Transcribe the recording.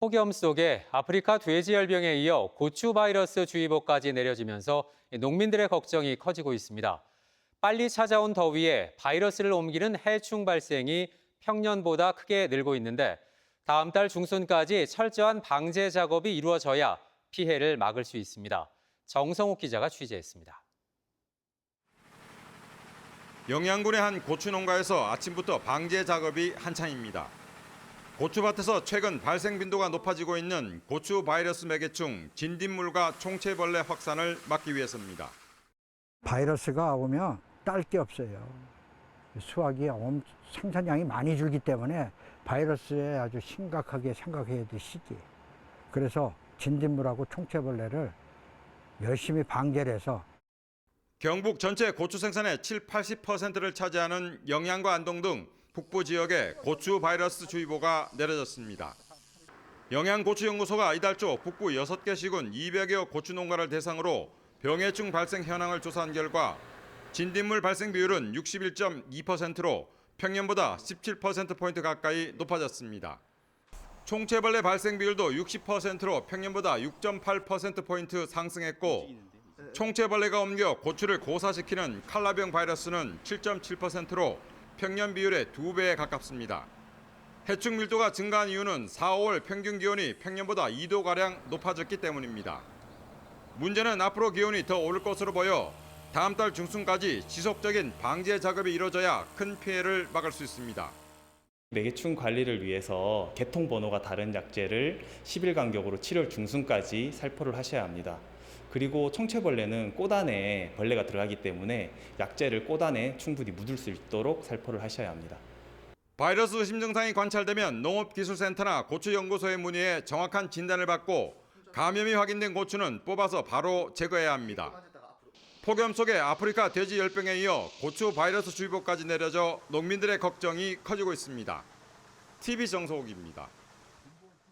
폭염 속에 아프리카 돼지열병에 이어 고추 바이러스 주의보까지 내려지면서 농민들의 걱정이 커지고 있습니다. 빨리 찾아온 더위에 바이러스를 옮기는 해충 발생이 평년보다 크게 늘고 있는데 다음 달 중순까지 철저한 방제 작업이 이루어져야 피해를 막을 수 있습니다. 정성욱 기자가 취재했습니다. 영양군의 한 고추 농가에서 아침부터 방제 작업이 한창입니다. 고추밭에서 최근 발생 빈도가 높아지고 있는 고추 바이러스 매개충 진딧물과 총체벌레 확산을 막기 위해서입니다. 바이러스가 오면 딸 게 없어요. 수확이 엄- 생산량이 많이 줄기 때문에 바이러스에 아주 심각하게 생각해야 될 시기. 그래서 진딧물하고 총체벌레를 열심히 방제를 해서 경북 전체 고추 생산의 7, 80%를 차지하는 영양과 안동 등 북부 지역에 고추 바이러스 주의보가 내려졌습니다. 영양고추연구소가 이달 초 북부 6개 시군 200여 고추 농가를 대상으로 병해충 발생 현황을 조사한 결과 진딧물 발생 비율은 61.2%로 평년보다 17%포인트 가까이 높아졌습니다. 총체벌레 발생 비율도 60%로 평년보다 6.8%포인트 상승했고 총체벌레가 옮겨 고추를 고사시키는 칼라병 바이러스는 7.7%로 평년 비율의 2배에 가깝습니다. 해충 밀도가 증가한 이유는 4, 5월 평균 기온이 평년보다 2도가량 높아졌기 때문입니다. 문제는 앞으로 기온이 더 오를 것으로 보여 다음 달 중순까지 지속적인 방제 작업이 이뤄져야 큰 피해를 막을 수 있습니다. 매개충 관리를 위해서 개통 번호가 다른 약제를 10일 간격으로 7월 중순까지 살포를 하셔야 합니다. 그리고 청체벌레는 꽃 안에 벌레가 들어가기 때문에 약제를 꽃 안에 충분히 묻을 수 있도록 살포를 하셔야 합니다. 바이러스 의심 증상이 관찰되면 농업기술센터나 고추연구소에 문의해 정확한 진단을 받고 감염이 확인된 고추는 뽑아서 바로 제거해야 합니다. 폭염 속에 아프리카 돼지 열병에 이어 고추 바이러스 주의보까지 내려져 농민들의 걱정이 커지고 있습니다. TV 정소욱입니다.